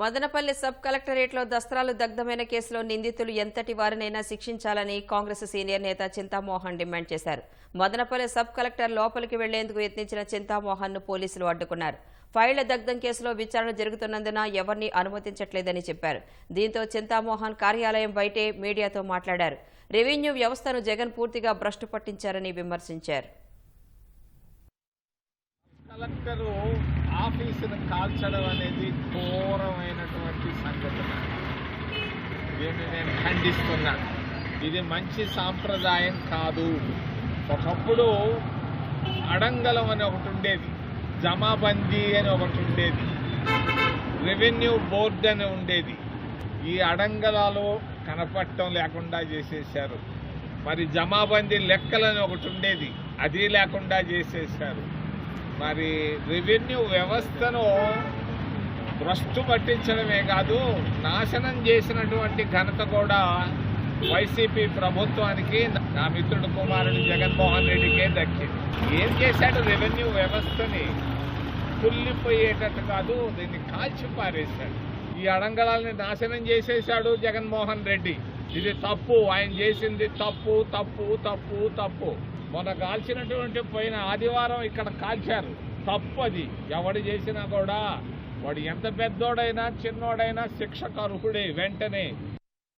Madanapalle sub కలెక్టరేట్లో దస్త్రాలు దగ్ధమైన కేసులో నిందితులు ఎంతటి వారినైనా శిక్షించాలని కాంగ్రెస్ సీనియర్ నేత చింతామోహన్ డిమాండ్ చేశారు. మదనపల్లి సబ్ కలెక్టర్ లోపలికి వెళ్ళేందుకు యత్నించిన చింతామోహన్ను పోలీసులు అడ్డుకున్నారు. ఫైళ్ళ దగ్ధం కేసులో విచారణ జరుగుతున్నందున ఎవరిని అనుమతించట్లేదని చెప్పారు. దీంతో చింతామోహన్ కార్యాలయం బయటే మీడియాతో మాట్లాడారు. రెవెన్యూ వ్యవస్థను జగన్ పూర్తిగా భ్రష్టు పట్టించారని విమర్శించారు. కలెక్టరు ఆఫీసును కాల్చడం అనేది ఘోరమైనటువంటి సంఘటన. దీన్ని నేను ఖండిస్తున్నాను ఇది మంచి సాంప్రదాయం కాదు. ఒకప్పుడు అడంగలం అని ఒకటి ఉండేది. జమాబందీ అని ఒకటి ఉండేది. రెవెన్యూ బోర్డు అని ఉండేది. ఈ అడంగలాలు కనపడటం లేకుండా చేసేసారు మరి జమాబందీ లెక్కలని ఒకటి ఉండేది. అది లేకుండా చేసేసారు మరి రెవెన్యూ వ్యవస్థను భ్రష్టు పట్టించడమే కాదు నాశనం చేసినటువంటి ఘనత కూడా వైసీపీ ప్రభుత్వానికి నా మిత్రుడు కుమారుడు జగన్మోహన్ రెడ్డికే దక్కింది. ఏం చేశాడు రెవెన్యూ వ్యవస్థని కుళ్ళిపోయేటట్టు కాదు దీన్ని కాల్చి పారేశాడు ఈ అడంగళాలని నాశనం చేసేశాడు జగన్మోహన్ రెడ్డి. ఇది తప్పు ఆయన చేసింది తప్పు తప్పు తప్పు తప్పు. మొన్న కాల్చినటువంటి పోయిన ఆదివారం ఇక్కడ కాల్చారు. తప్పు అది ఎవడు చేసినా కూడా వాడు ఎంత పెద్దోడైనా చిన్నోడైనా శిక్షకు అర్హుడే వెంటనే.